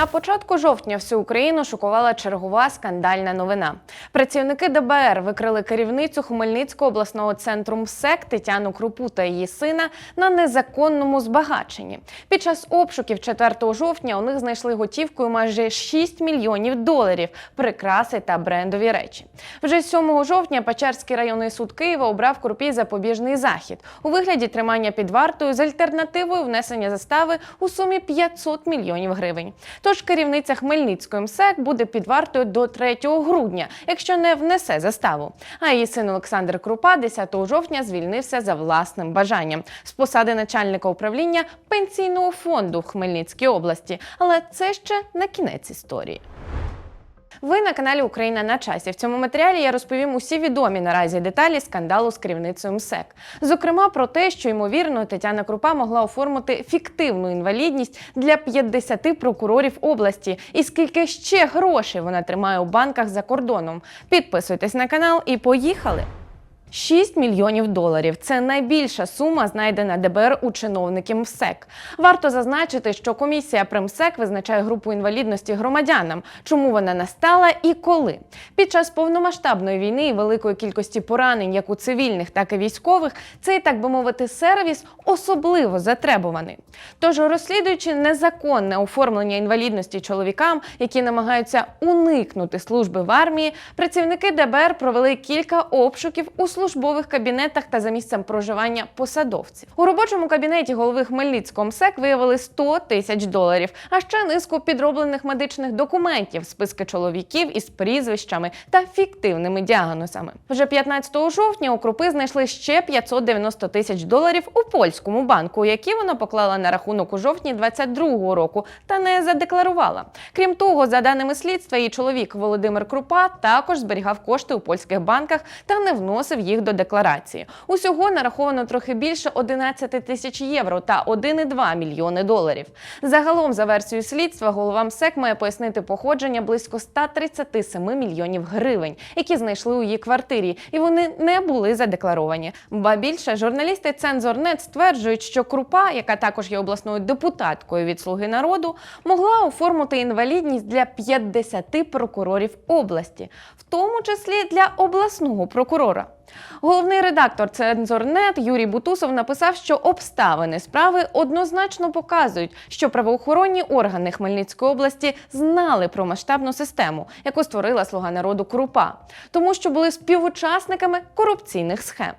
На початку жовтня всю Україну шокувала чергова скандальна новина. Працівники ДБР викрили керівницю Хмельницького обласного центру МСЕК Тетяну Крупу та її сина на незаконному збагаченні. Під час обшуків 4 жовтня у них знайшли готівкою майже 6 мільйонів доларів, прикраси та брендові речі. Вже 7 жовтня Печерський районний суд Києва обрав Крупі запобіжний захід у вигляді тримання під вартою з альтернативою внесення застави у сумі 500 мільйонів гривень. Тож керівниця Хмельницької МСЕК буде під вартою до 3 грудня, якщо не внесе заставу. А її син Олександр Крупа 10 жовтня звільнився за власним бажанням з посади начальника управління пенсійного фонду в Хмельницькій області. Але це ще не кінець історії. Ви на каналі Україна на часі. В цьому матеріалі я розповім усі відомі наразі деталі скандалу з керівницею МСЕК. Зокрема, про те, що ймовірно Тетяна Крупа могла оформити фіктивну інвалідність для 50 прокурорів області, і скільки ще грошей вона тримає у банках за кордоном. Підписуйтесь на канал і поїхали. 6 мільйонів доларів це найбільша сума, знайдена ДБР у чиновників МСЕК. Варто зазначити, що комісія при МСЕК визначає групу інвалідності громадянам, чому вона настала і коли. Під час повномасштабної війни і великої кількості поранень, як у цивільних, так і військових, цей, так би мовити, сервіс особливо затребуваний. Тож, розслідуючи незаконне оформлення інвалідності чоловікам, які намагаються уникнути служби в армії, працівники ДБР провели кілька обшуків у службових кабінетах та за місцем проживання посадовців. У робочому кабінеті голови Хмельницького МСЕК виявили 100 тисяч доларів, а ще низку підроблених медичних документів, списки чоловіків із прізвищами та фіктивними діагнозами. Вже 15 жовтня у Крупи знайшли ще 590 тисяч доларів у польському банку, які вона поклала на рахунок у жовтні 22-го року та не задекларувала. Крім того, за даними слідства, її чоловік Володимир Крупа також зберігав кошти у польських банках та не вносив їх до декларації. Усього нараховано трохи більше 11 тисяч євро та 1,2 мільйони доларів. Загалом, за версією слідства, голова МСЕК має пояснити походження близько 137 мільйонів гривень, які знайшли у її квартирі, і вони не були задекларовані. Ба більше журналісти Цензорнет стверджують, що Крупа, яка також є обласною депутаткою від Слуги народу, могла оформити інвалідність для 50 прокурорів області, в тому числі для обласного прокурора. Головний редактор Цензорнет Юрій Бутусов написав, що обставини справи однозначно показують, що правоохоронні органи Хмельницької області знали про масштабну систему, яку створила Слуга народу Крупа, тому що були співучасниками корупційних схем.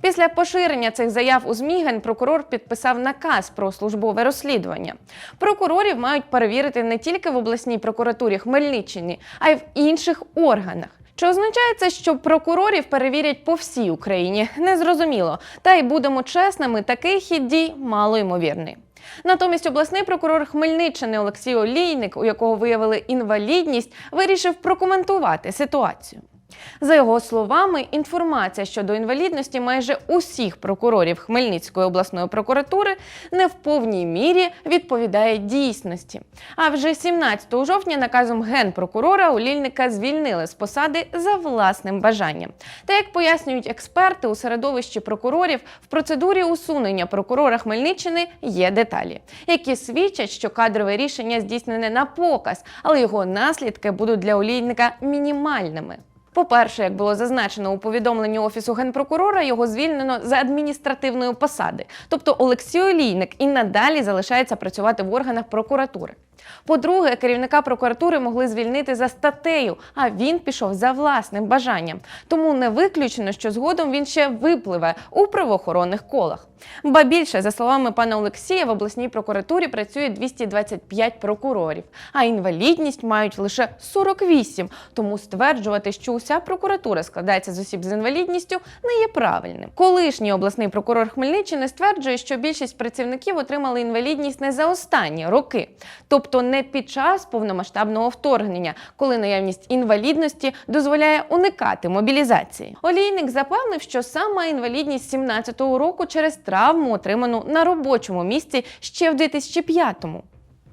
Після поширення цих заяв у ЗМІ генпрокурор підписав наказ про службове розслідування. Прокурорів мають перевірити не тільки в обласній прокуратурі Хмельниччини, а й в інших органах. Чи означає це, що прокурорів перевірять по всій Україні? Незрозуміло. Та й будемо чесними, такий хід дій малоймовірний. Натомість обласний прокурор Хмельниччини Олексій Олійник, у якого виявили інвалідність, вирішив прокоментувати ситуацію. За його словами, інформація щодо інвалідності майже усіх прокурорів Хмельницької обласної прокуратури не в повній мірі відповідає дійсності. А вже 17 жовтня наказом генпрокурора Олільника звільнили з посади за власним бажанням. Та як пояснюють експерти у середовищі прокурорів, в процедурі усунення прокурора Хмельниччини є деталі, які свідчать, що кадрове рішення здійснене на показ, але його наслідки будуть для олійника мінімальними. По-перше, як було зазначено у повідомленні офісу генпрокурора, його звільнено за адміністративної посади. Тобто Олексій Олійник і надалі залишається працювати в органах прокуратури. По-друге, керівника прокуратури могли звільнити за статтею, а він пішов за власним бажанням. Тому не виключено, що згодом він ще випливе у правоохоронних колах. Ба більше, за словами пана Олексія, в обласній прокуратурі працює 225 прокурорів, а інвалідність мають лише 48. Тому стверджувати, що уся прокуратура складається з осіб з інвалідністю, не є правильним. Колишній обласний прокурор Хмельниччини стверджує, що більшість працівників отримали інвалідність не за останні роки, тобто не під час повномасштабного вторгнення, коли наявність інвалідності дозволяє уникати мобілізації. Олійник запевнив, що саме інвалідність 17-го року через травму, отриману на робочому місці ще в 2005-му.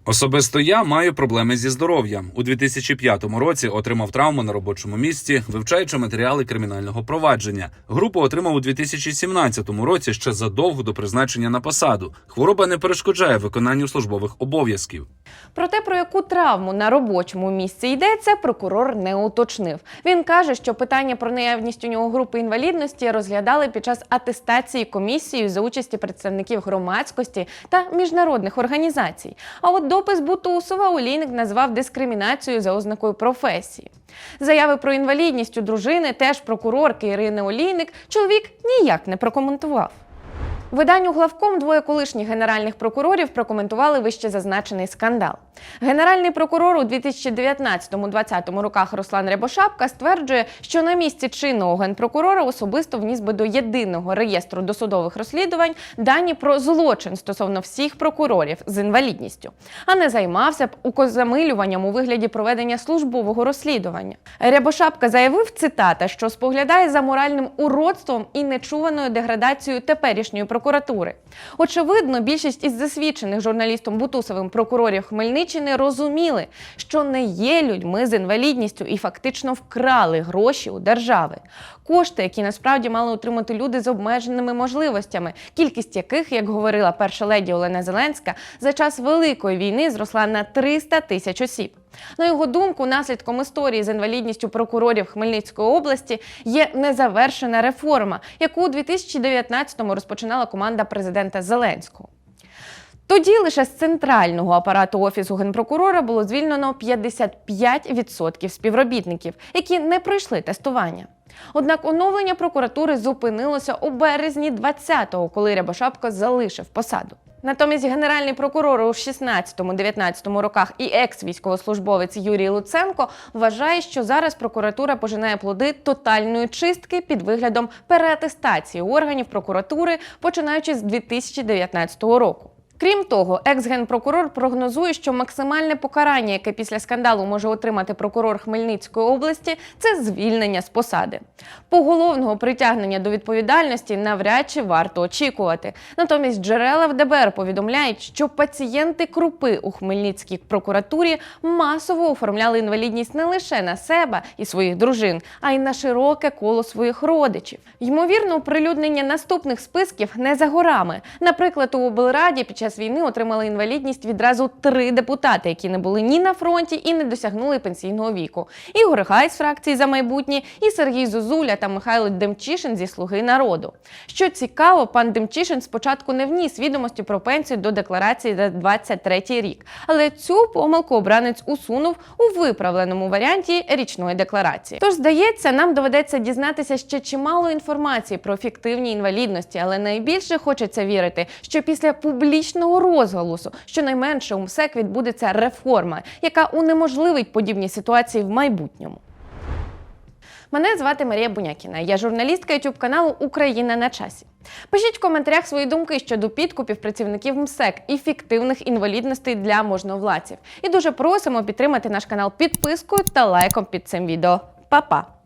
Особисто я маю проблеми зі здоров'ям. У 2005 році отримав травму на робочому місці, вивчаючи матеріали кримінального провадження. Групу отримав у 2017 році ще задовго до призначення на посаду. Хвороба не перешкоджає виконанню службових обов'язків. Про те, про яку травму на робочому місці йдеться, прокурор не уточнив. Він каже, що питання про наявність у нього групи інвалідності розглядали під час атестації комісією за участі представників громадськості та міжнародних організацій. А от допис Бутусова Олійник назвав дискримінацією за ознакою професії. Заяви про інвалідність у дружини теж прокурорки Ірини Олійник чоловік ніяк не прокоментував. Виданню главком двоє колишніх генеральних прокурорів прокоментували вище зазначений скандал. Генеральний прокурор у 2019-2020 роках Руслан Рябошапка стверджує, що на місці чинного генпрокурора особисто вніс би до єдиного реєстру досудових розслідувань дані про злочин стосовно всіх прокурорів з інвалідністю, а не займався б укозамилюванням у вигляді проведення службового розслідування. Рябошапка заявив цитата, що споглядає за моральним уродством і нечуваною деградацією теперішньої прокуратури. Очевидно, більшість із засвідчених журналістом Бутусовим прокурорів Хмельниччини розуміли, що не є людьми з інвалідністю і фактично вкрали гроші у держави. Кошти, які насправді мали отримати люди з обмеженими можливостями, кількість яких, як говорила перша леді Олена Зеленська, за час великої війни зросла на 300 тисяч осіб. На його думку, наслідком історії з інвалідністю прокурорів Хмельницької області є незавершена реформа, яку у 2019-му розпочинала команда президента Зеленського. Тоді лише з центрального апарату офісу генпрокурора було звільнено 55% співробітників, які не пройшли тестування. Однак оновлення прокуратури зупинилося у березні 20-го, коли Рябошапка залишив посаду. Натомість генеральний прокурор у 16-19 роках і екс-військовослужбовець Юрій Луценко вважає, що зараз прокуратура пожинає плоди тотальної чистки під виглядом переатестації органів прокуратури, починаючи з 2019 року. Крім того, екс-генпрокурор прогнозує, що максимальне покарання, яке після скандалу може отримати прокурор Хмельницької області, це звільнення з посади. Поголовного притягнення до відповідальності навряд чи варто очікувати. Натомість джерела в ДБР повідомляють, що пацієнти крупи у Хмельницькій прокуратурі масово оформляли інвалідність не лише на себе і своїх дружин, а й на широке коло своїх родичів. Ймовірно, оприлюднення наступних списків не за горами. Наприклад, у облраді під час війни отримали інвалідність відразу три депутати, які не були ні на фронті і не досягнули пенсійного віку. Ігор Гай з фракції за майбутнє, і Сергій Зозуля та Михайло Демчишин зі Слуги народу. Що цікаво, пан Демчишин спочатку не вніс відомості про пенсію до декларації за 23 рік, але цю помилку обранець усунув у виправленому варіанті річної декларації. Тож, здається, нам доведеться дізнатися ще чимало інформації про фіктивні інвалідності, але найбільше хочеться вірити, що після публічного розголосу щонайменше у МСЕК відбудеться реформа, яка унеможливить подібні ситуації в майбутньому. Мене звати Марія Бунякіна. Я журналістка youtube каналу Україна на часі. Пишіть в коментарях свої думки щодо підкупів працівників МСЕК і фіктивних інвалідностей для можновладців. І дуже просимо підтримати наш канал підпискою та лайком під цим відео. Па-па!